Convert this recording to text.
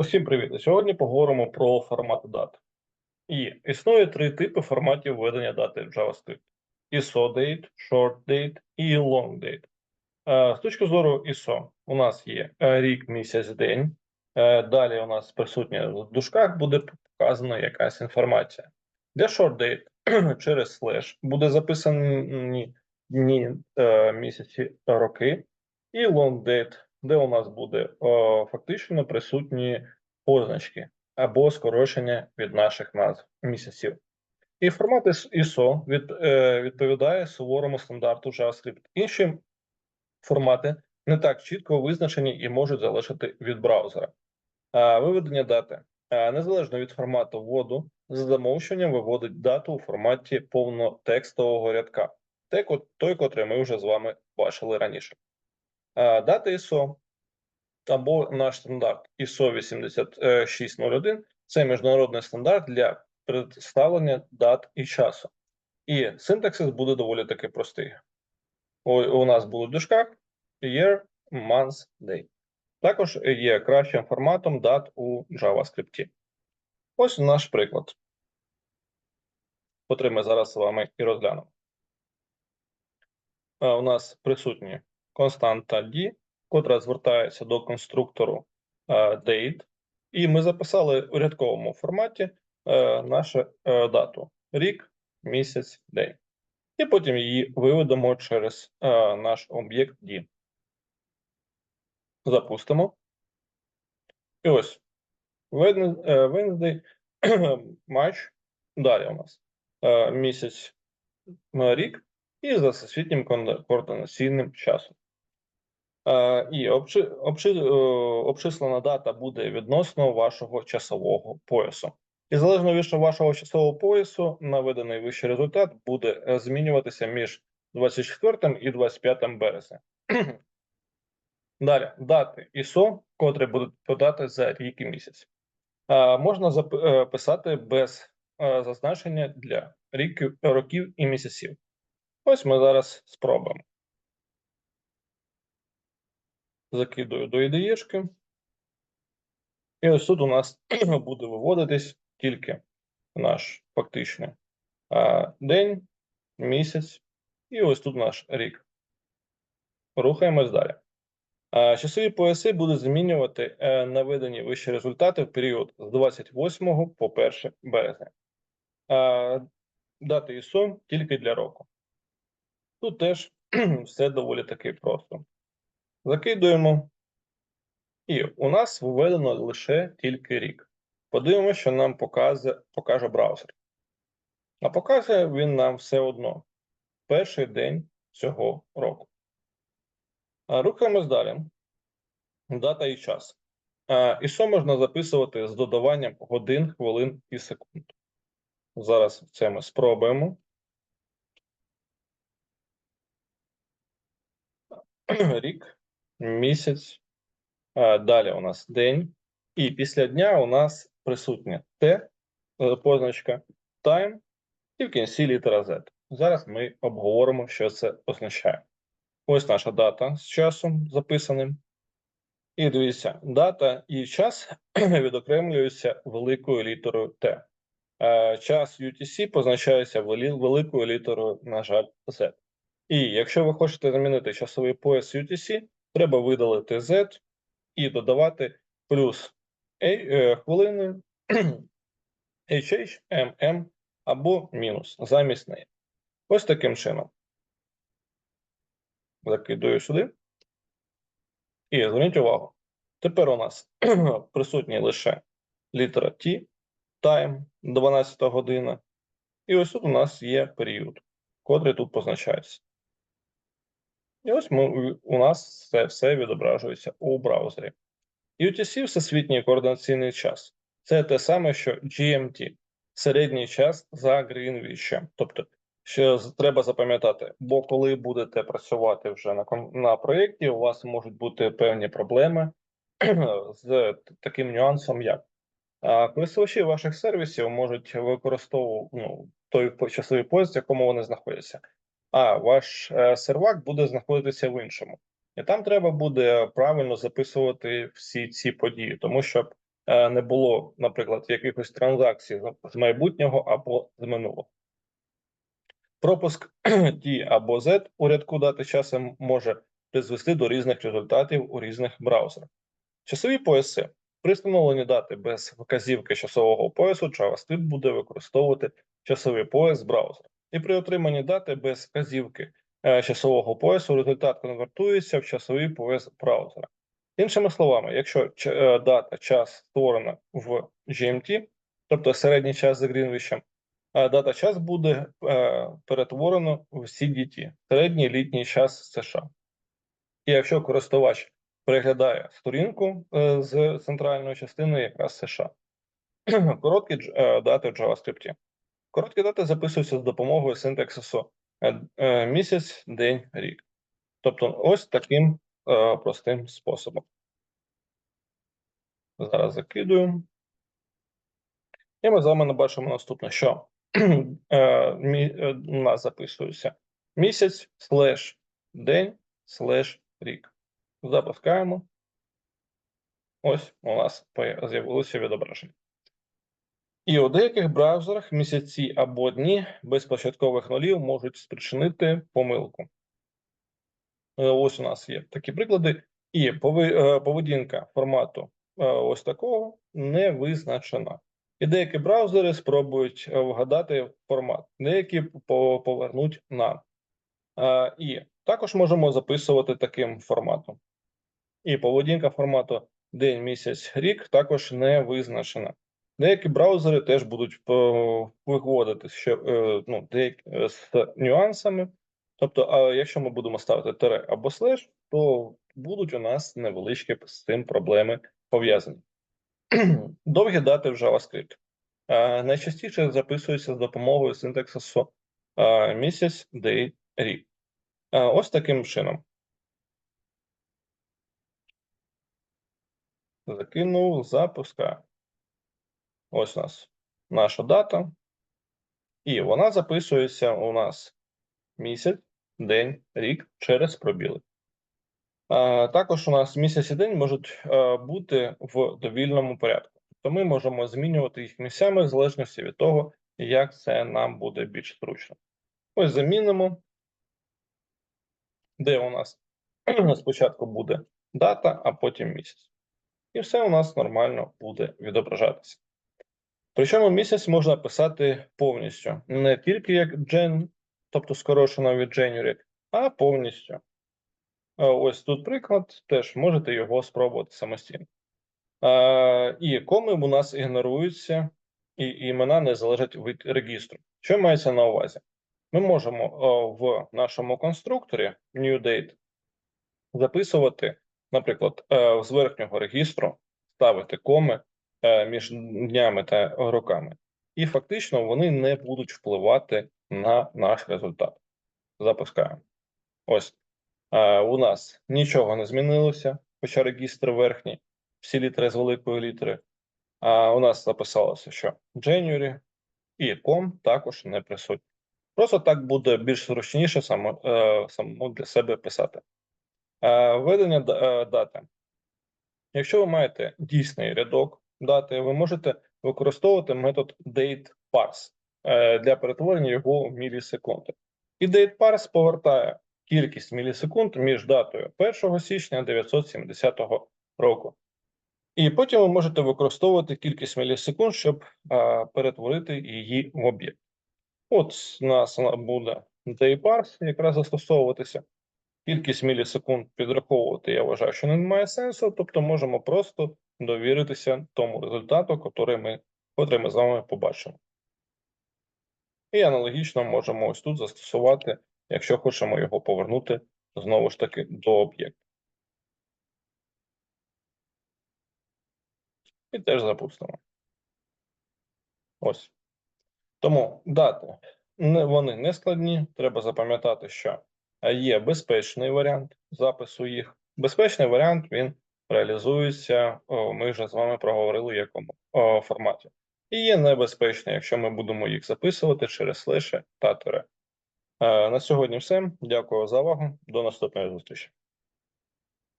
Усім привіт! Сьогодні поговоримо про формати дат. І існує три типи форматів введення дати в JavaScript: ISO date, short date і long date. Е, З точки зору ISO, у нас є е, рік, місяць, день. Е, Далі у нас присутня в дужках буде показана якась інформація. Для short date через слеш буде записані дні, місяці, роки, і long date, де у нас буде фактично присутні позначки або скорочення від наших назв місяців. І формат IS- ISO від, е, відповідає суворому стандарту JavaScript. Інші формати не так чітко визначені і можуть залежати від браузера. А виведення дати а, незалежно від формату вводу, за замовченням виводить дату у форматі повнотекстового рядка, той, котрий ми вже з вами бачили раніше. А, Дата ISO або наш стандарт ISO 8601 це міжнародний стандарт для представлення дат і часу. І синтаксис буде доволі таки простий. У, у нас будуть в year, month, day. Також є кращим форматом дат у JavaScript. Ось наш приклад, котрий ми зараз з вами і розглянемо. Е, У нас присутні константа D, котра звертається до конструктору е, date, і ми записали у рядковому форматі е, нашу е, дату: рік, місяць, день. І потім її виведемо через наш об'єкт D. Запустимо. І ось Wednes- Wednesday матч. Далі у нас місяць рік і за всесвітнім координаційним часом. Е, І е, обчислена дата буде відносно вашого часового поясу. І залежно від вашого часового поясу, наведений вищий результат буде е, змінюватися між 24 і 25 березня. Далі дати ISO, котрі будуть подати за рік і місяць. Можна записати без зазначення для років і місяців. Ось ми зараз спробуємо. Закидую до IDE-шки. І ось тут у нас буде виводитись тільки наш фактичний день, місяць, і ось тут наш рік. Рухаємось далі. Часові пояси будуть змінювати е, наведені вищі результати в період з 28 по 1 березня. Дати ISO тільки для року. Тут теж все доволі таки просто. Закидуємо. І у нас введено лише тільки рік. Подивимося, що нам показує, покаже браузер. А показує він нам все одно перший день цього року. Рухаємось далі. Дата і час. ISO можна записувати з додаванням годин, хвилин і секунд. Зараз це ми спробуємо. Рік, місяць. Далі у нас день. І після дня у нас присутня Т, е, позначка, time і в кінці літера Z. Зараз ми обговоримо, що це означає. Ось наша дата з часом записаним. І дивіться, дата і час відокремлюються великою літерою Т. Е, Час UTC позначається великою літерою, на жаль, Z. І якщо ви хочете замінити часовий пояс UTC, треба видалити Z і додавати плюс е, хвилини HH, MM або мінус замість неї. Ось таким чином. Закидую сюди. І зверніть увагу. Тепер у нас присутні лише літера T, time, 12 година. І ось тут у нас є період, котрий тут позначається. І ось ми, у нас це все відображується у браузері. UTC – всесвітній координаційний час. Це те саме, що GMT середній час за Грінвічем. Тобто, що треба запам'ятати, бо коли будете працювати вже на, на проєкті, у вас можуть бути певні проблеми з таким нюансом, як а, користувачі ваших сервісів можуть використовувати ну, той часовий пояс, в якому вони знаходяться. А ваш е, сервак буде знаходитися в іншому. І там треба буде правильно записувати всі ці події, тому що е, не було, наприклад, якихось транзакцій з- майбутнього або з минулого. Пропуск T або Z у рядку дати часу може призвести до різних результатів у різних браузерах. Часові пояси. При встановленні дати без вказівки часового поясу JavaScript буде використовувати часовий пояс браузера. І при отриманні дати без вказівки е, часового поясу результат конвертується в часовий пояс браузера. Іншими словами, якщо е, дата час створена в GMT, тобто середній час за Грінвічем, дата час буде е, перетворено в CDT, середній літній час США. І якщо користувач переглядає сторінку е, з центральної частини, якраз США, короткі е, дати в JavaScript. Короткі дати записуються з допомогою синтаксису е, е, місяць, день, рік. Тобто, ось таким е, простим способом. Зараз закидую. І ми з вами бачимо наступне, що у нас записується місяць, слеш день, слеш рік. Запускаємо. Ось у нас з'явилося відображення. І у деяких браузерах місяці або дні без початкових нулів можуть спричинити помилку. Е, Ось у нас є такі приклади, і е, поведінка формату е, ось такого не визначена. І деякі браузери спробують вгадати формат, деякі повернуть нам. Е, І також можемо записувати таким форматом. І поведінка формату день, місяць, рік також не визначена. Деякі браузери теж будуть е, виводити ще е, ну, деякі е, з нюансами. Тобто, а якщо ми будемо ставити тире або слеш, то будуть у нас невеличкі з цим проблеми пов'язані. Довгі дати в JavaScript. Найчастіше записуються з допомогою синтаксису місяць, день, рік. Ось таким чином. Закинув, запускаю. Ось у нас наша дата. І вона записується у нас місяць, день, рік через пробіли. Також у нас місяць і день можуть е, бути в довільному порядку. Тобто ми можемо змінювати їх місцями в залежності від того, як це нам буде більш зручно. Ось замінимо, де у нас спочатку буде дата, а потім місяць. І все у нас нормально буде відображатися. Причому місяць можна писати повністю, не тільки як Gen, тобто скорочено від January, а повністю. Е, Ось тут приклад, теж можете його спробувати самостійно. Е, І коми у нас ігноруються, і імена не залежать від регістру. Що мається на увазі? Ми можемо е, в нашому конструкторі NewDate записувати, наприклад, з верхнього регістру ставити коми між днями та роками, і фактично вони не будуть впливати на наш результат. Запускаємо. Ось е, у нас нічого не змінилося, хоча регістр верхній, всі літери з великої літери. А у нас записалося, що January і ком також не присутні. Просто так буде більш зручніше само, е, самому для себе писати. Е, Введення е, дати. Якщо ви маєте дійсний рядок дати, ви можете використовувати метод dateParse е, для перетворення його в мілісекунди. І dateParse повертає кількість мілісекунд між датою 1 січня 970 року. І потім ви можете використовувати кількість мілісекунд, щоб е, перетворити її в об'єкт. От у нас буде dayParse якраз застосовуватися. Кількість мілісекунд підраховувати, я вважаю, що не має сенсу, тобто можемо просто довіритися тому результату, котрий ми, котрий ми з вами побачимо. І аналогічно можемо ось тут застосувати, якщо хочемо його повернути знову ж таки до об'єкту. І теж запустимо. Ось. Тому дати вони не складні. Треба запам'ятати, що є безпечний варіант запису їх. Безпечний варіант він реалізується. Ми вже з вами проговорили в якому форматі. І є небезпечно, якщо ми будемо їх записувати через слеше та тире. Е, На сьогодні все. Дякую за увагу. До наступної зустрічі.